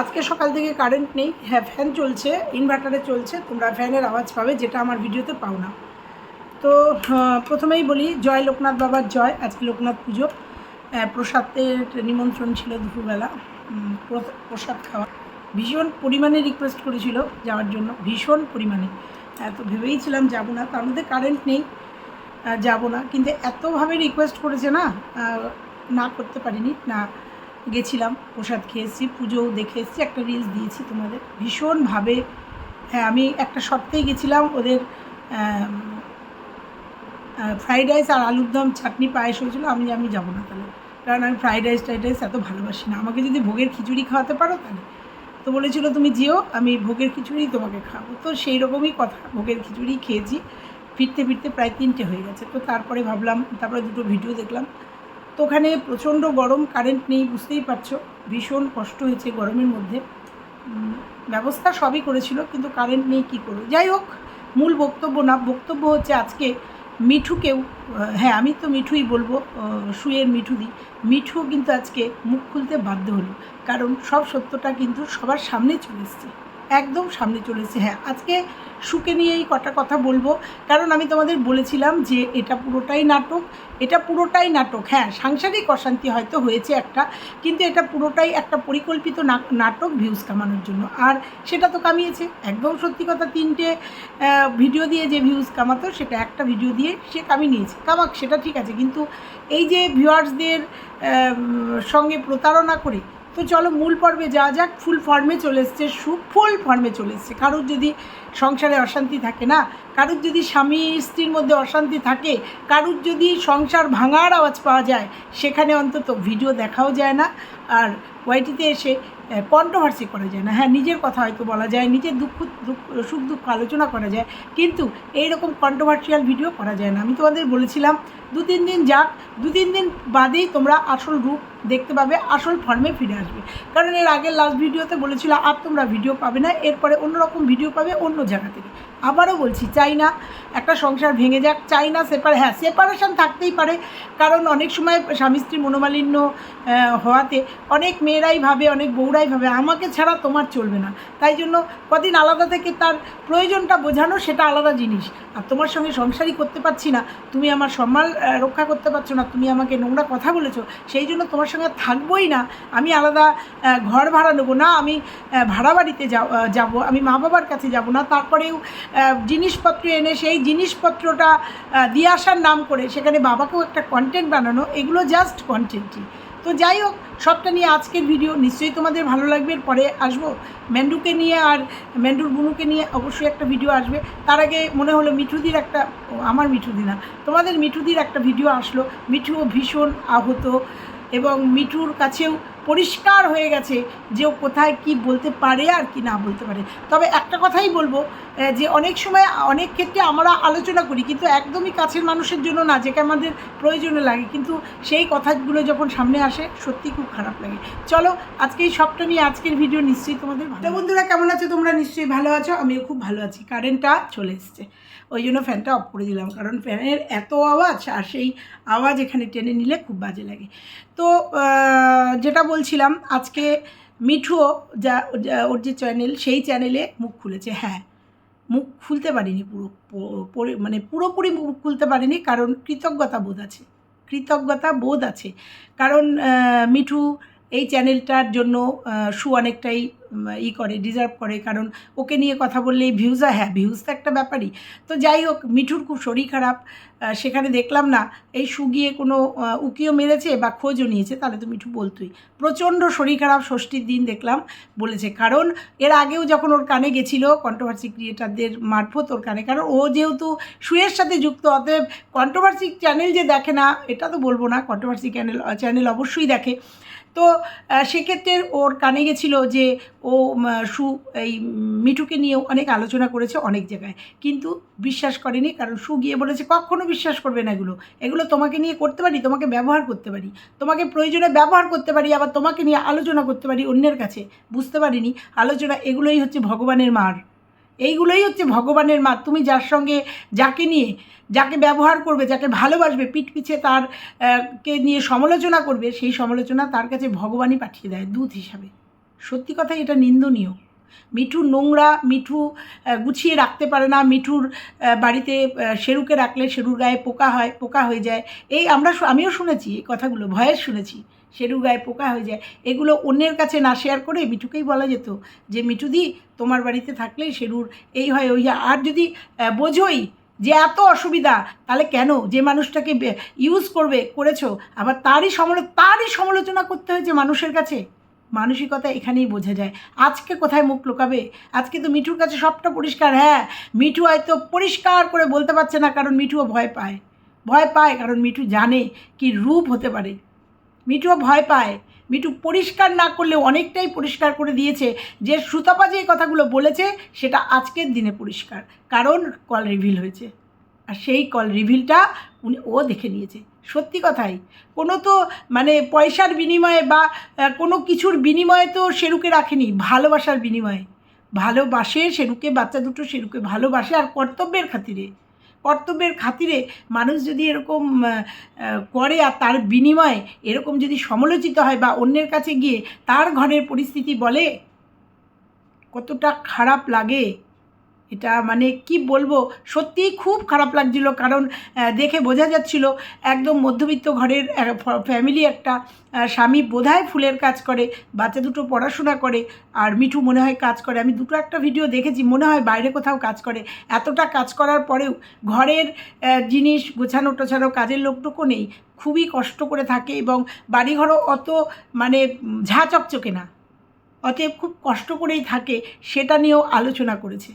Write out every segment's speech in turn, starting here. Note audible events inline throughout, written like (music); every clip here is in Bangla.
আজকে সকাল থেকে কারেন্ট নেই। হ্যাঁ ফ্যান চলছে ইনভার্টারে চলছে, তোমরা ফ্যানের আওয়াজ পাবে, যেটা আমার ভিডিওতে পাও না। তো প্রথমেই বলি, জয় লোকনাথ বাবার জয়, আজকে লোকনাথ পুজো। প্রসাদের নিমন্ত্রণ ছিল দুপুরবেলা। প্রসাদ খাওয়া। ভীষণ পরিমাণে রিকোয়েস্ট করেছিল যাওয়ার জন্য, ভীষণ পরিমাণে। তো ভেবেইছিলাম যাব না, তার মধ্যে কারেন্ট নেই। যাব না, কিন্তু এতভাবে রিকোয়েস্ট করেছে না না করতে পারিনি, না গেছিলাম, প্রসাদ খেয়েছি, পুজোও দেখে এসেছি, একটা রিলস দিয়েছি তোমাদের। ভীষণভাবে হ্যাঁ আমি একটা সপ্তাহে গেছিলাম ওদের ফ্রাইড রাইস আর আলুর দম, চাটনি পায়েস হয়েছিল, আমি আমি যাব না তাহলে। কারণ আমি ফ্রাইড রাইস টাইড রাইস এত ভালোবাসি না। আমাকে যদি ভোগের খিচুড়ি খাওয়াতে পারো তাহলে। তো বলেছিল, তুমি যেও, আমি ভোগের খিচুড়ি তোমাকে খাব তো সেই রকমই কথা, ভোগের খিচুড়ি খেয়েছি। ফিরতে ফিরতে প্রায় তিনটে হয়ে গেছে। তো তারপরে ভাবলাম, তারপরে দুটো ভিডিও দেখলাম। তো ওখানে প্রচণ্ড গরম কারেন্ট নেই, বুঝতেই পারছ। ভীষণ কষ্ট হয়েছে গরমের মধ্যে। ব্যবস্থা সবই করেছিল, কিন্তু কারেন্ট নেই, কী করব? যাই হোক, মূল বক্তব্য না, বক্তব্য হচ্ছে আজকে মিঠুকেও হ্যাঁ আমি তো মিঠুই বলব সুয়ের মিঠু দিই মিঠুও কিন্তু আজকে মুখ খুলতে বাধ্য হলো, কারণ সব সত্যটা কিন্তু সবার সামনে চলে এসছে। একদম সামনে চলে এসেছে হ্যাঁ আজকে সুকে নিয়েই কটা কথা বলব। কারণ আমি তোমাদের বলেছিলাম যে এটা পুরোটাই নাটক, এটা পুরোটাই নাটক। হ্যাঁ সাংসারিক অশান্তি হয়তো হয়েছে একটা, কিন্তু এটা পুরোটাই একটা পরিকল্পিত নাটক ভিউজ কামানোর জন্য। আর সেটা তো কামিয়েছে। একদম সত্যি কথা, তিনটে ভিডিও দিয়ে যে ভিউজ কামাতো, সেটা একটা ভিডিও দিয়ে সে কামিয়ে নিয়েছে। কামাক, সেটা ঠিক আছে। কিন্তু এই যে ভিউয়ার্সদের সঙ্গে প্রতারণা করে তো চলো মূল পর্বে যা যাক। ফুল ফর্মে চলে এসছে সুফল ফর্মে চলে এসছে। কারোর যদি সংসারে অশান্তি থাকে না কারুর যদি স্বামী স্ত্রীর মধ্যে অশান্তি থাকে, কারুর যদি সংসার ভাঙার আওয়াজ পাওয়া যায়, সেখানে অন্তত ভিডিও দেখাও যায় না। আর ওয়াইটিতে এসে কন্ট্রোভার্সি করা যায় না। হ্যাঁ নিজের কথা হয়তো বলা যায়, নিজের দুঃখ দুঃখ, সুখ দুঃখ আলোচনা করা যায়, কিন্তু এই রকম কন্ট্রোভার্সিয়াল ভিডিও করা যায় না। আমি তোমাদের বলেছিলাম, দু তিন দিন যাক, দু তিন দিন বাদেই তোমরা আসল রূপ দেখতে পাবে, আসল ফর্মে ফিরে আসবে। কারণ এর আগের লাস্ট ভিডিওতে বলেছিল, আর তোমরা ভিডিও পাবে না, এরপরে অন্যরকম ভিডিও পাবে অন্য জায়গা থেকে। আবারও বলছি, চাই না, একটা সংসার ভেঙে যাক, চাই না সেপার হ্যাঁ সেপারেশন থাকতেই পারে। কারণ অনেক সময় স্বামী স্ত্রী মনোমালিন্য হওয়াতে অনেক মেয়েরাই ভাবে, অনেক বউরাই ভাবে, আমাকে ছাড়া তোমার চলবে না। তাই জন্য কদিন আলাদা থেকে তার প্রয়োজনটা বোঝানো সেটা আলাদা জিনিস। আর তোমার সঙ্গে সংসারই করতে পারছি না, তুমি আমার সম্মান রক্ষা করতে পারছ না, তুমি আমাকে নোংরা কথা বলেছ, সেই জন্য তোমার সঙ্গে থাকবোই না। আমি আলাদা ঘর ভাড়া নেব না, আমি ভাড়া বাড়িতে যাব, আমি মা বাবার কাছে যাব না, তারপরেও জিনিসপত্র এনে সেই জিনিসপত্রটা দিয়ে আসার নাম করে সেখানে বাবাকেও একটা কন্টেন্ট বানানো, এগুলো জাস্ট কন্টেন্টই তো যাই হোক, সবটা নিয়ে আজকের ভিডিও নিশ্চয়ই তোমাদের ভালো লাগবে। পরে আসব মেন্ডুকে নিয়ে আর মেন্ডুর বুনুকে নিয়ে অবশ্যই একটা ভিডিও আসবে। তার আগে মনে হলো মিঠুদির একটা আমার মিঠুদি না, তোমাদের মিঠুদির একটা ভিডিও আসলো। মিঠুও ভীষণ আহত এবং মিঠুর কাছেও পরিষ্কার হয়ে গেছে যে ও কোথায় কি বলতে পারে আর কি না বলতে পারে। তবে একটা কথাই বলব যে অনেক সময় অনেক ক্ষেত্রে আমরা আলোচনা করি, কিন্তু একদমই কাছের মানুষের জন্য না, যেটা আমাদের প্রয়োজনে লাগে। কিন্তু সেই কথাগুলো যখন সামনে আসে সত্যি খুব খারাপ লাগে। চলো, আজকে এই সবটা নিয়ে আজকের ভিডিও নিশ্চয়ই তোমাদের ভালো বন্ধুরা, কেমন আছো? তোমরা নিশ্চয়ই ভালো আছো, আমিও খুব ভালো আছি। কারেন্টটা চলে এসছে। ওই জন্য ফ্যানটা অফ করে দিলাম, কারণ ফ্যানের এত আওয়াজ, আর সেই আওয়াজ এখানে টেনে নিলে খুব বাজে লাগে। তো যেটা বলছিলাম, আজকে মিঠুও যা ওর যে চ্যানেল সেই চ্যানেলে মুখ খুলেছে। হ্যাঁ মুখ খুলতে পারিনি পুরো মানে পুরোপুরি মুখ খুলতে পারিনি, কারণ কৃতজ্ঞতা বোধ আছে, কৃতজ্ঞতা বোধ আছে। কারণ মিঠু এই চ্যানেলটার জন্য সু অনেকটাই ই করে ডিজার্ভ করে, কারণ ওকে নিয়ে কথা বললেই ভিউজ হয়। ভিউজ তো একটা ব্যাপারই। তো যাই হোক, মিঠুর খুব শরীর খারাপ সেখানে দেখলাম না, এই সু গিয়ে কোনো উকিও মেরেছে বা খোঁজও নিয়েছে, তাহলে তো মিঠু বলতোই। প্রচণ্ড শরীর খারাপ, ষষ্ঠীর দিন দেখলাম, বলেছে। কারণ এর আগেও যখন ওর কানে গেছিল কন্ট্রোভার্সি ক্রিয়েটারদের মারফত ওর কানে, কারণ ও যেহেতু সুয়ের সাথে যুক্ত, অতএব কন্ট্রোভার্সি চ্যানেল যে দেখে না, এটা তো বলব না কন্ট্রোভার্সি চ্যানেল চ্যানেল অবশ্যই দেখে। তো সেক্ষেত্রে ওর কানে গেছিল যে ও সু, এই মিঠুকে নিয়ে অনেক আলোচনা করেছে অনেক জায়গায়। কিন্তু বিশ্বাস করেনি, কারণ সু গিয়ে বলেছে, কখনো বিশ্বাস করবে না এগুলো। এগুলো তোমাকে নিয়ে করতে পারি, তোমাকে ব্যবহার করতে পারি। তোমাকে প্রয়োজনে ব্যবহার করতে পারি, আবার তোমাকে নিয়ে আলোচনা করতে পারি অন্যের কাছে। বুঝতে পারিনি, আলোচনা এগুলোই হচ্ছে ভগবানের মার। এইগুলোই হচ্ছে ভগবানের মার। তুমি যার সঙ্গে যাকে নিয়ে, যাকে ব্যবহার করবে, যাকে ভালোবাসবে পিঠ পিছে তার কে নিয়ে সমালোচনা করবে, সেই সমালোচনা তার কাছে ভগবানই পাঠিয়ে দেয়, দূত হিসাবে। সত্যি কথা এটা নিন্দনীয়। মিঠু নোংরা, মিঠু গুছিয়ে রাখতে পারে না, মিঠুর বাড়িতে শেরুকে রাখলে শেরুর গায়ে পোকা হয়, পোকা হয়ে যায়। এই আমরা আমিও শুনেছি এই কথাগুলো ভয়েস শুনেছি শেরুর গায়ে পোকা হয়ে যায়। এগুলো অন্যের কাছে না শেয়ার করে মিঠুকেই বলা যেত যে, মিঠুদি, তোমার বাড়িতে থাকলে শেরুর এই হয়, ওই আর যদি বোঝোই যে এত অসুবিধা, তাহলে কেন? যে মানুষটাকে ইউজ করবে, করেছ, আবার তারই সমালো, তারই সমালোচনা করতে হয়েছে মানুষের কাছে? মানসিকতা এখানেই বোঝা যায়। আজকে কোথায় মুখ লুকাবে? আজকে তো মিঠুর কাছে সবটা পরিষ্কার হ্যাঁ। মিঠু হয়তো পরিষ্কার করে বলতে পারছে না, কারণ মিঠুও ভয় পায়। ভয় পায়, কারণ মিঠু জানে কি রূপ হতে পারে। মিঠুও ভয় পায়। মিঠু পরিষ্কার না করলেও অনেকটাই পরিষ্কার করে দিয়েছে। যে সুতাপা যে কথাগুলো বলেছে, সেটা আজকের দিনে পরিষ্কার। কারণ কল রিভিল হয়েছে। আর সেই কল রিভিলটা উনি ও দেখে নিয়েছে। সত্যি কথাই। কোনো তো মানে পয়সার বিনিময়ে বা কোনো কিছুর বিনিময়ে তো শেরুকে রাখেনি, ভালোবাসার বিনিময়ে। ভালোবাসে শেরুকে বাচ্চা দুটো শেরুকে ভালোবাসে আর কর্তব্যের খাতিরে। কর্তব্যের খাতিরে মানুষ যদি এরকম করে আর তার বিনিময়ে এরকম যদি সমালোচিত হয় বা অন্যের কাছে গিয়ে তার ঘরের পরিস্থিতি বলে, কতটা খারাপ লাগে। এটা মানে কি বলব? সত্যিই খুব খারাপ লাগছিল কারণ দেখে বোঝা যাচ্ছিল একদম মধ্যবিত্ত ঘরের ফ্যামিলি একটা স্বামী বোধহয় ফুলের কাজ করে, বাচ্চা দুটো পড়াশোনা করে, আর মিঠু মনে হয় কাজ করে। আমি দুটো একটা ভিডিও দেখেছি, মনে হয় বাইরে কোথাও কাজ করে। এতটা কাজ করার পরেও ঘরের জিনিস গোছানো টোছানো কাজের লোকটুকু নেই। খুবই কষ্ট করে থাকে এবং বাড়িঘরও অত মানে ঝা চকচকে না। অতএব খুব কষ্ট করেই থাকে, সেটা নিয়েও আলোচনা করেছে।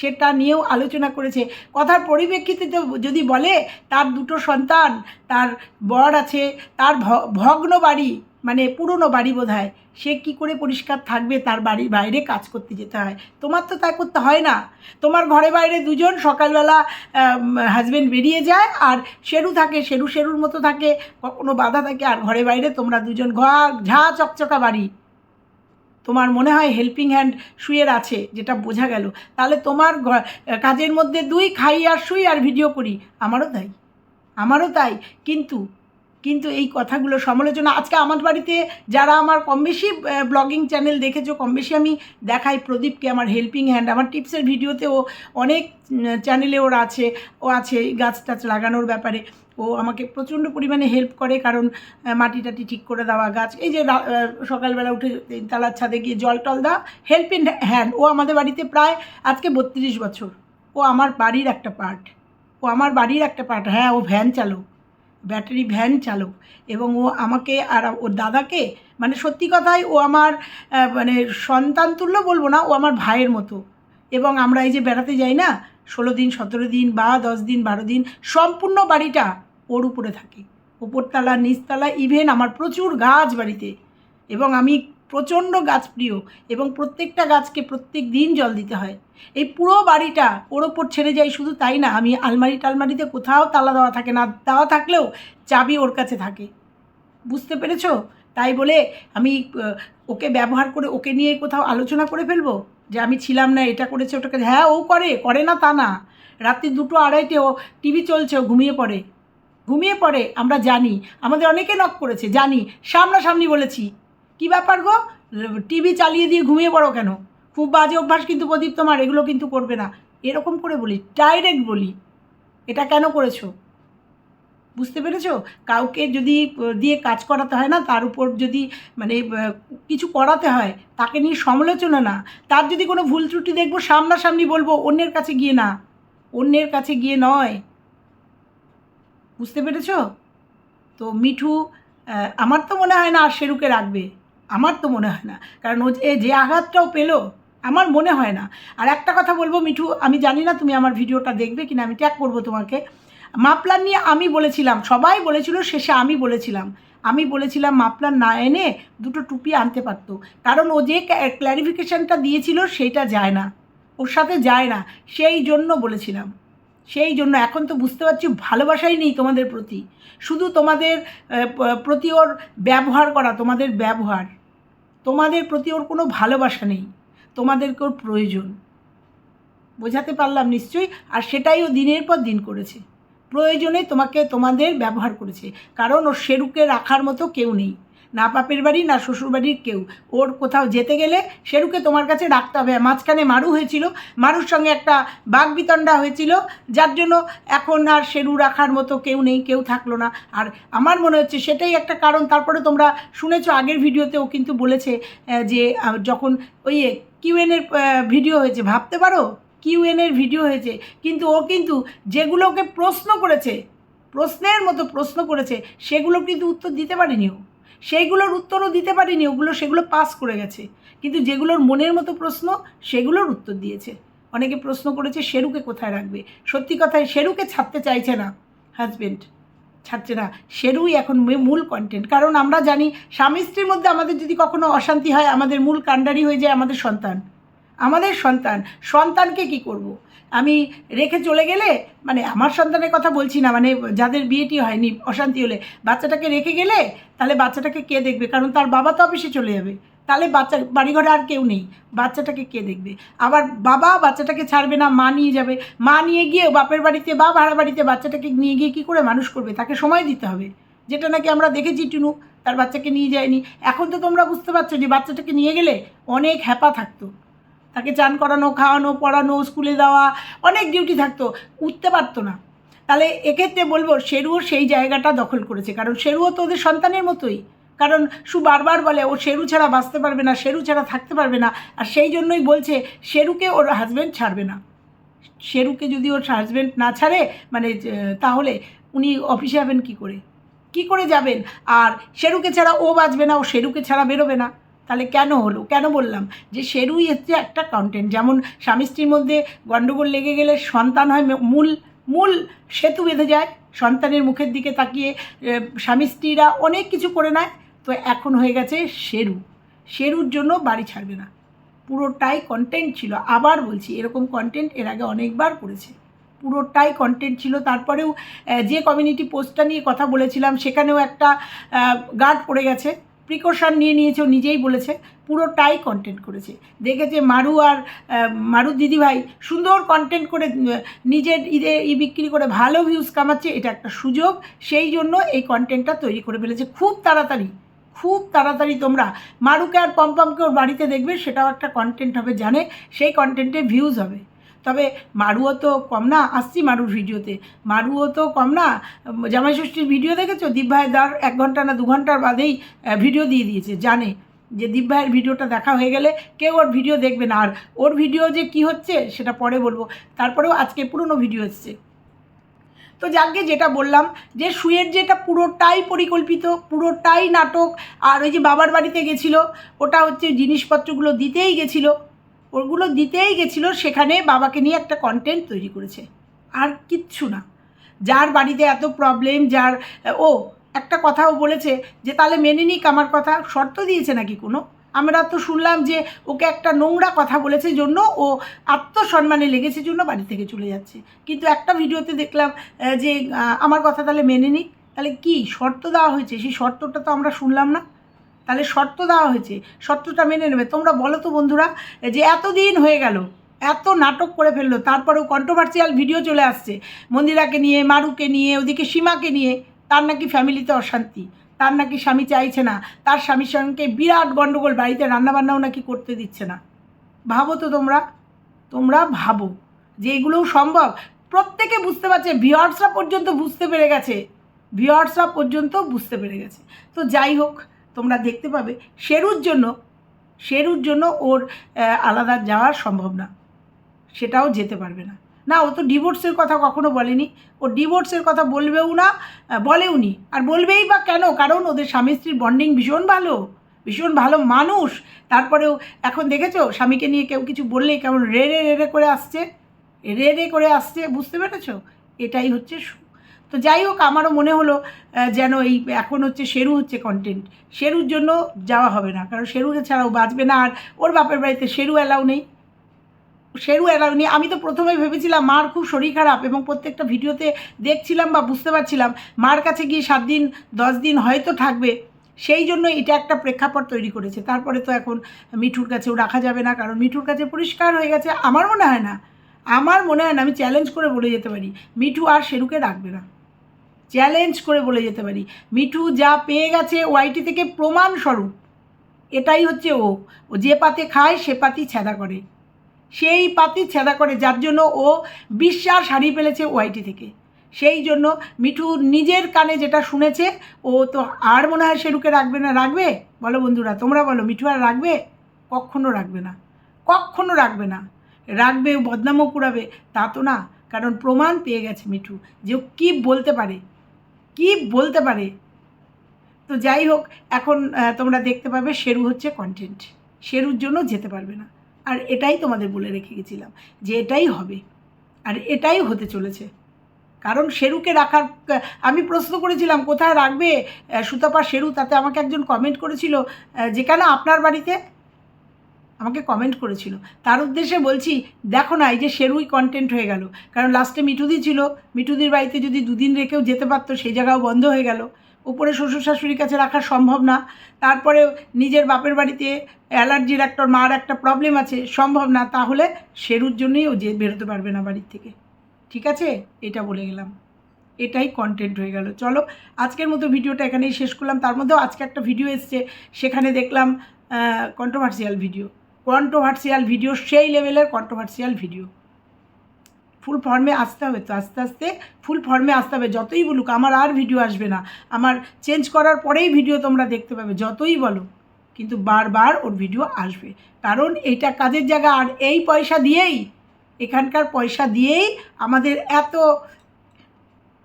সেটা নিয়েও আলোচনা করেছে। কথার পরিপ্রেক্ষিতে তো যদি বলে, তার দুটো সন্তান, তার বর আছে, তার ভগ্ন বাড়ি মানে পুরনো বাড়ি বোধ হয় সে কী করে পরিষ্কার থাকবে? তার বাড়ির বাইরে কাজ করতে যেতে হয়। তোমার তো তাই করতে হয় না। তোমার ঘরে বাইরে দুজন সকালবেলা হাজব্যান্ড বেরিয়ে যায় আর সেরু থাকে, শেরু শেরুর মতো থাকে, কখনো বাধা থাকে, আর ঘরে বাইরে তোমরা দুজন ঘা, ঝা, চকচকা বাড়ি। তোমার মনে হয় হেল্পিং হ্যান্ড শুয়ের আছে, যেটা বোঝা গেল। তাহলে তোমার কাজের মধ্যে দুই খাই আর শুই আর ভিডিও করি। আমারও তাই। আমারও তাই। কিন্তু কিন্তু এই কথাগুলো সমালোচনা আজকে আমার বাড়িতে যারা আমার কম বেশি ব্লগিং চ্যানেল দেখেছ, কম বেশি আমি দেখাই প্রদীপকে, আমার হেল্পিং হ্যান্ড আমার টিপসের ভিডিওতেও অনেক চ্যানেলে ওর আছে, ও আছে গাছ টাছ লাগানোর ব্যাপারে। ও আমাকে প্রচণ্ড পরিমাণে হেল্প করে, কারণ মাটি টাটি ঠিক করে দেওয়া, গাছ, এই যে সকালবেলা উঠে তালার ছাদে গিয়ে জল টল দেওয়া হেল্প হ্যান্ড ও আমাদের বাড়িতে প্রায় আজকে বত্রিশ বছর। ও আমার বাড়ির একটা পার্ট ও আমার বাড়ির একটা পার্ট হ্যাঁ ও ভ্যান চালক। ব্যাটারি ভ্যান চালক এবং ও আমাকে আর ওর দাদাকে মানে সত্যি কথাই ও আমার মানে সন্তান তুল্য বলব না, ও আমার ভাইয়ের মতো। এবং আমরা এই যে বেড়াতে যাই না, ষোলো দিন, সতেরো দিন বা দশ দিন, বারো দিন, সম্পূর্ণ বাড়িটা ওর উপরে থাকে। ওপরতলা নিচতলা ইভেন আমার প্রচুর গাছ বাড়িতে এবং আমি প্রচণ্ড গাছ প্রিয় এবং প্রত্যেকটা গাছকে প্রত্যেক দিন জল দিতে হয়। এই পুরো বাড়িটা ওর ওপর ছেড়ে যাই শুধু তাই না, আমি আলমারি টালমারিতে কোথাও তালা দেওয়া থাকে না, দেওয়া থাকলেও চাবি ওর কাছে থাকে। বুঝতে পেরেছ? তাই বলে আমি ওকে ব্যবহার করে, ওকে নিয়ে কোথাও আলোচনা করে ফেলব? যে আমি ছিলাম না, এটা করেছে, ওটাকে হ্যাঁ ও করে করে না তা না। রাত্রি দুটো আড়াইটে ও টিভি চলছে, ও ঘুমিয়ে পড়ে। ঘুমিয়ে পড়ে, আমরা জানি। আমাদের অনেকে নক করেছে, জানি। সামনাসামনি বলেছি। কি ব্যাপার গো? টিভি চালিয়ে দিয়ে ঘুমিয়ে পড়ো কেন? খুব বাজে অভ্যাস কিন্তু প্রদীপ তোমার, এগুলো কিন্তু করবে না। এরকম করে বলি ডাইরেক্ট বলি, এটা কেন করেছ? বুঝতে পেরেছ? কাউকে যদি দিয়ে কাজ করাতে হয় না, তার উপর যদি মানে কিছু করাতে হয়, তাকে নিয়ে সমালোচনা না। তার যদি কোনো ভুল ত্রুটি দেখব, সামনাসামনি বলব, অন্যের কাছে গিয়ে না। অন্যের কাছে গিয়ে নয়। বুঝতে পেরেছ? তো মিঠু আমার তো মনে হয় না আর সেরুকে রাখবে। আমার তো মনে হয় না। কারণ ও যে আঘাতটাও পেল, আমার মনে হয় না। আর একটা কথা বলব, মিঠু, আমি জানি না তুমি আমার ভিডিওটা দেখবে কিনা, আমি ট্যাগ করব তোমাকে। মাপলার নিয়ে আমি বলেছিলাম, সবাই বলেছিল, শেষে আমি বলেছিলাম। আমি বলেছিলাম মাপলার না এনে দুটো টুপি আনতে পারতো। কারণ ও যে ক্ল্যারিফিকেশানটা দিয়েছিল, সেইটা যায় না। ওর সাথে যায় না। সেই জন্য বলেছিলাম। সেই জন্য এখন তো বুঝতে পারছি, ভালোবাসাই নেই তোমাদের প্রতি। শুধু তোমাদের প্রতি ওর ব্যবহার করা, তোমাদের ব্যবহার। তোমাদের প্রতি ওর কোনো ভালোবাসা নেই। তোমাদেরকে ওর প্রয়োজন। বোঝাতে পারলাম নিশ্চয়ই, আর সেটাই ও দিনের পর দিন করেছে। প্রয়োজনে তোমাকে তোমাদের ব্যবহার করেছে, কারণ ওর সেরুকে রাখার মতো কেউ নেই। না বাপের বাড়ি, না শ্বশুর বাড়ির কেউ। ওর কোথাও যেতে গেলে শেরুকে তোমার কাছে রাখতে হবে। মাঝখানে মারু হয়েছিল, মারুর সঙ্গে একটা বাগবিতণ্ডা হয়েছিল, যার জন্য এখন আর শেরু রাখার মতো কেউ নেই, কেউ থাকল না। আর আমার মনে হচ্ছে সেটাই একটা কারণ। তারপরে তোমরা শুনেছো আগের ভিডিওতেও কিন্তু বলেছে যে যখন ওই কিউএনের ভিডিও হয়েছে, ভাবতে পারো? কিউএনের ভিডিও হয়েছে। কিন্তু ও কিন্তু যেগুলোকে প্রশ্ন করেছে, প্রশ্নের মতো প্রশ্ন করেছে, সেগুলো কিন্তু উত্তর দিতে পারেনি ও। সেইগুলোর উত্তরও দিতে পারেনি, ওগুলো সেগুলো পাস করে গেছে। কিন্তু যেগুলোর মনের মতো প্রশ্ন, সেগুলোর উত্তর দিয়েছে। অনেকে প্রশ্ন করেছে শেরুকে কোথায় রাখবে? সত্যি কথায় শেরুকে ছাড়তে চাইছে না হাজবেন্ড ছাড়ছে না। সেরুই এখন মূল কন্টেন্ট কারণ আমরা জানি, স্বামী স্ত্রীর মধ্যে আমাদের যদি কখনো অশান্তি হয়, আমাদের মূল কাণ্ডারি হয়ে যায় আমাদের সন্তান। আমাদের সন্তান, সন্তানকে কি করব। আমি রেখে চলে গেলে মানে আমার সন্তানের কথা বলছি না মানে যাদের বিয়েটি হয়নি, অশান্তি হলে, বাচ্চাটাকে রেখে গেলে তাহলে বাচ্চাটাকে কে দেখবে? কারণ তার বাবা তো অফিসে চলে যাবে। তাহলে বাচ্চা বাড়িঘরে আর কেউ নেই, বাচ্চাটাকে কে দেখবে? আবার বাবা বাচ্চাটাকে ছাড়বে না, মা নিয়ে যাবে। মা নিয়ে গিয়ে বাপের বাড়িতে, বা ভাড়া বাড়িতে বাচ্চাটাকে নিয়ে গিয়ে কী করে মানুষ করবে? তাকে সময় দিতে হবে। যেটা নাকি আমরা দেখেছি টুনু, তার বাচ্চাকে নিয়ে যায়নি। এখন তো তোমরা বুঝতে পারছ যে বাচ্চাটাকে নিয়ে গেলে অনেক হ্যাপা থাকতো। তাকে চান করানো, খাওয়ানো, পড়ানো, স্কুলে দেওয়া অনেক ডিউটি থাকতো, উঠতে পারতো না। তাহলে এক্ষেত্রে বলব, শেরুও সেই জায়গাটা দখল করেছে, কারণ শেরুও তো ওদের সন্তানের মতোই। কারণ সু বারবার বলে, ও শেরু ছাড়া বাঁচতে পারবে না, শেরু ছাড়া থাকতে পারবে না। আর সেই জন্যই বলছে, শেরুকে ওর হাজব্যান্ড ছাড়বে না। শেরুকে যদি ওর হাজব্যান্ড না ছাড়ে মানে তাহলে উনি অফিসে যাবেন কি করে? কি করে যাবেন? আর শেরুকে ছাড়া ও বাঁচবে না, ও শেরুকে ছাড়া বেরোবে না। তাহলে কেন হলো? কেন বললাম যে সেরুই হচ্ছে একটা কন্টেন্ট যেমন স্বামী স্ত্রীর মধ্যে গণ্ডগোল লেগে গেলে সন্তান হয় মূল মূল সেতু বেঁধে যায়, সন্তানের মুখের দিকে তাকিয়ে স্বামী স্ত্রীরা অনেক কিছু করে নেয়, তো এখন হয়ে গেছে শেরু। শেরুর জন্য বাড়ি ছাড়বে না। পুরোটাই কন্টেন্ট ছিল। আবার বলছি, এরকম কন্টেন্ট এর আগে অনেকবার করেছে। পুরোটাই কন্টেন্ট ছিল। তারপরেও যে কমিউনিটি পোস্টটা নিয়ে কথা বলেছিলাম, সেখানেও একটা গার্ড পড়ে গেছে। প্রিকশন নিয়ে নিয়েছে নিজেই বলেছে, পুরোটাই কন্টেন্ট করেছে। দেখেছে মারু আর মারু দিদিভাই সুন্দর কন্টেন্ট করে নিজের ঈদে ই বিক্রি করে ভালো ভিউজ কামাচ্ছে, এটা একটা সুযোগ। সেই জন্য এই কন্টেন্টটা তৈরি করে ফেলেছে। খুব তাড়াতাড়ি খুব তাড়াতাড়ি তোমরা মারুকে আর পম্পমকে ওর বাড়িতে দেখবে, সেটাও একটা কন্টেন্ট হবে, জানে, সেই কন্টেন্টে ভিউজ হবে। তবে মারুও তো কম না, আসছি মারুর ভিডিওতে। মারুও তো কম না, জামাই ষষ্ঠীর ভিডিও দেখেছ? দীপভাই দার এক ঘণ্টা না দু ঘণ্টার বাদেই ভিডিও দিয়ে দিয়েছে, জানে যে দীপভাইয়ের ভিডিওটা দেখা হয়ে গেলে কেউ ওর ভিডিও দেখবে না। আর ওর ভিডিও যে কি হচ্ছে সেটা পরে বলব। তারপরেও আজকে পুরনো ভিডিও এসছে। তো যাকে যেটা বললাম যে শুয়ের যেটা পুরোটাই পরিকল্পিত, পুরোটাই নাটক, আর ওই যে বাবার বাড়িতে গেছিল, ওটা হচ্ছে জিনিসপত্রগুলো দিতেই গেছিল। ওগুলো দিতেই গেছিল, সেখানে বাবাকে নিয়ে একটা কন্টেন্ট তৈরি করেছে। আর কিচ্ছু না। যার বাড়িতে এত প্রবলেম যার, ও একটা কথাও বলেছে যে, তাহলে মেনে নিক আমার কথা। শর্ত দিয়েছে নাকি কোনো? আমরা তো শুনলাম যে, ওকে একটা নোংরা কথা বলেছে জন্য ও আত্মসম্মানে লেগেছে জন্য বাড়ি থেকে চলে যাচ্ছে। কিন্তু একটা ভিডিওতে দেখলাম যে আমার কথা তাহলে মেনে নিক? তাহলে কি শর্ত দেওয়া হয়েছে? সেই শর্তটা তো আমরা শুনলাম না। তাহলে শর্ত দেওয়া হয়েছে, শর্তটা মেনে নেবে। তোমরা বলো তো বন্ধুরা যে এতদিন হয়ে গেল, এত নাটক করে ফেলল, তারপরেও কন্ট্রোভার্সিয়াল ভিডিও চলে আসছে, মন্দিরাকে নিয়ে, মারুকে নিয়ে, ওদিকে সীমাকে নিয়ে, তার নাকি ফ্যামিলিতে অশান্তি, তার নাকি স্বামী চাইছে না, তার স্বামীর সঙ্গে বিরাট গণ্ডগোল বাড়িতে রান্নাবান্নাও নাকি করতে দিচ্ছে না। ভাবো তো তোমরা তোমরা ভাবো যে এগুলোও সম্ভব। প্রত্যেকে বুঝতে পারছে ভিওয়ার্সরা পর্যন্ত বুঝতে পেরে গেছে ভিওয়ার্সরা পর্যন্ত বুঝতে পেরে গেছে। তো যাই হোক তোমরা দেখতে পাবে শেরুর জন্য শেরুর জন্য ওর আলাদা যাওয়া সম্ভব না সেটাও যেতে পারবে না। না, ও তো ডিভোর্সের কথা কখনো বলেনি। ও ডিভোর্সের কথা বলবেও না বলেও নি। আর বলবেই বা কেন? কারণ ওদের স্বামী স্ত্রীর বন্ডিং ভীষণ ভালো ভীষণ ভালো মানুষ। তারপরেও এখন দেখেছ, স্বামীকে নিয়ে কেউ কিছু বললেই কেমন রে রে রে রে করে আসছে? রে রে করে আসছে, বুঝতে পেরেছ? এটাই হচ্ছে তো যাই হোক, আমারও মনে হলো যেন এই এখন হচ্ছে শেরু হচ্ছে কন্টেন্ট শেরুর জন্য যাওয়া হবে না, কারণ শেরুকে ছাড়াও বাঁচবে না, আর ওর বাপের বাড়িতে শেরু অ্যালাউ নেই। শেরু অ্যালাউ নেই। আমি তো প্রথমে ভেবেছিলাম মার খুব শরীর খারাপ এবং প্রত্যেকটা ভিডিওতে দেখছিলাম বা বুঝতে পারছিলাম, মার কাছে গিয়ে সাত দিন, দশ দিন হয়তো থাকবে। সেই জন্য এটা একটা প্রেক্ষাপট তৈরি করেছে। তারপরে তো এখন মিঠুর কাছেও রাখা যাবে না, কারণ মিঠুর কাছে পরিষ্কার হয়ে গেছে। আমার মনে হয় না, আমার মনে হয় না, আমি চ্যালেঞ্জ করে বলে যেতে পারি, মিঠু আর শেরুকে রাখবে না। চ্যালেঞ্জ করে বলে যেতে পারি। মিঠু যা পেয়ে গেছে ওয়াইটি থেকে প্রমাণস্বরূপ, এটাই হচ্ছে ও। ও যে পাতে খায়, সে পাতি ছেদা করে। সেই পাতি ছেদা করে, যার জন্য ও বিশ্বাস হারিয়ে ফেলেছে ওয়াইটি থেকে। সেই জন্য মিঠু নিজের কানে যেটা শুনেছে, ও তো আর মনে হয় শেরুকে রাখবে না। রাখবে? বলো বন্ধুরা, তোমরা বলো, মিঠু আর রাখবে? কখনো রাখবে না। কখনো রাখবে না। রাখবে বদনামও কুড়াবে, তা তো না, কারণ প্রমাণ পেয়ে গেছে মিঠু। যে কী বলতে পারে? কি বলতে পারে? তো যাই হোক, এখন তোমরা দেখতে পাবে শেরু হচ্ছে কন্টেন্ট শেরুর জন্য যেতে পারবে না। আর এটাই তোমাদের বলে রেখে গেছিলাম যে এটাই হবে। আর এটাই হতে চলেছে। কারণ শেরুকে রাখার আমি প্রশ্ন করেছিলাম, কোথায় রাখবে? সুতপা, শেরু তাতে আমাকে একজন কমেন্ট করেছিল যে কেন আপনার বাড়িতে আমাকে কমেন্ট করেছিল। তার উদ্দেশ্যে বলছি, দেখো না, এই যে শেরুই কন্টেন্ট হয়ে গেল। কারণ লাস্টে মিঠুদি ছিল, মিঠুদির বাড়িতে যদি দুদিন রেখেও যেতে পারতো সেই জায়গাও বন্ধ হয়ে গেল। উপরে শ্বশুর শাশুড়ির কাছে রাখা সম্ভব না। তারপরে নিজের বাপের বাড়িতে অ্যালার্জির একটা, মার একটা প্রবলেম আছে, সম্ভব না। তাহলে শেরুর জন্যই ও যে বেরোতে পারবে না বাড়ির থেকে। ঠিক আছে? এটা বলে গেলাম। এটাই কন্টেন্ট হয়ে গেল। চলো, আজকের মতো ভিডিওটা এখানেই শেষ করলাম। তার মধ্যেও আজকে একটা ভিডিও এসছে। সেখানে দেখলাম কন্ট্রোভার্সিয়াল ভিডিও কন্ট্রোভার্সিয়াল ভিডিও সেই লেভেলের কন্ট্রোভার্সিয়াল ভিডিও ফুল ফর্মে আসতে হবে তো, আস্তে আস্তে ফুল ফর্মে আসতে হবে। যতই বলুক, আমার আর ভিডিও আসবে না। আমার চেঞ্জ করার পরেই ভিডিও তোমরা দেখতে পাবে, যতই বলো। কিন্তু বারবার ওর ভিডিও আসবে। কারণ এইটা কাজের জায়গা। আর এই পয়সা দিয়েই, এখানকার পয়সা দিয়েই আমাদের এত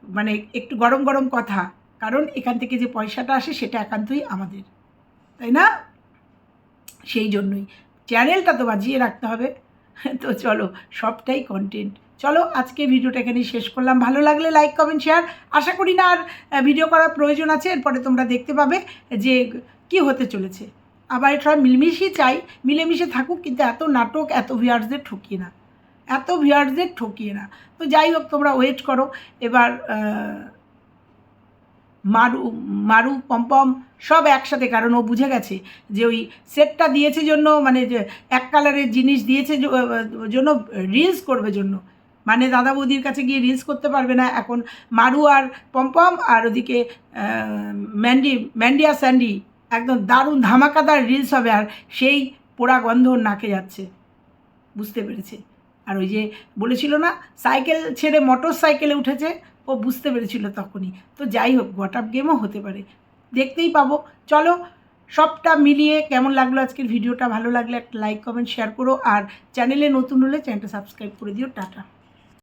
মানে একটু গরম গরম কথা। কারণ এখান থেকে যে পয়সাটা আসে, সেটা একান্তই আমাদের। তাই না? সেই জন্যই। চ্যানেলটা তো বাজিয়ে রাখতে হবে। (laughs) তো চলো, সবটাই কন্টেন্ট চলো, আজকে ভিডিওটা এখানেই শেষ করলাম। ভালো লাগলে লাইক কমেন্ট শেয়ার আশা করি না আর ভিডিও করার প্রয়োজন আছে। এরপরে তোমরা দেখতে পাবে যে কি হতে চলেছে। আবার এটা মিলমিশই চাই, মিলেমিশে থাকুক, কিন্তু এত নাটক, এত ভিউয়ার্সদের ঠকিয়ে না। এত ভিউয়ার্সদের ঠকিয়ে না। তো যাই হোক, তোমরা ওয়েট করো। এবার মারু মারু, পম্পম, সব একসাথে, কারণ ও বুঝে গেছে যে ওই সেটটা দিয়েছে জন্য মানে যে এক কালারের জিনিস দিয়েছে জন্য রিলস করবে জন্য। মানে দাদা বৌদির কাছে গিয়ে রিলস করতে পারবে না। এখন মারু আর পম্পম আর ওদিকে ম্যান্ডি ম্যান্ডি আর স্যান্ডি, একদম দারুণ ধামাকাদার রিলস হবে আর সেই পোড়া গন্ধ নাকে যাচ্ছে। বুঝতে পেরেছে? আর ওই যে বলেছিল না, সাইকেল ছেড়ে মোটর সাইকেলে উঠেছে ও বুঝতে পেরেছিল তখনই। তো যাই হোক গট আপ গেমও হতে পারে। দেখতেই পাবো। চলো, সবটা মিলিয়ে কেমন লাগল আজকের ভিডিওটা? ভালো লাগলে একটা লাইক কমেন্ট শেয়ার করো। আর চ্যানেলে নতুন হলে চ্যানেলটা সাবস্ক্রাইব করে দিও। টাটা।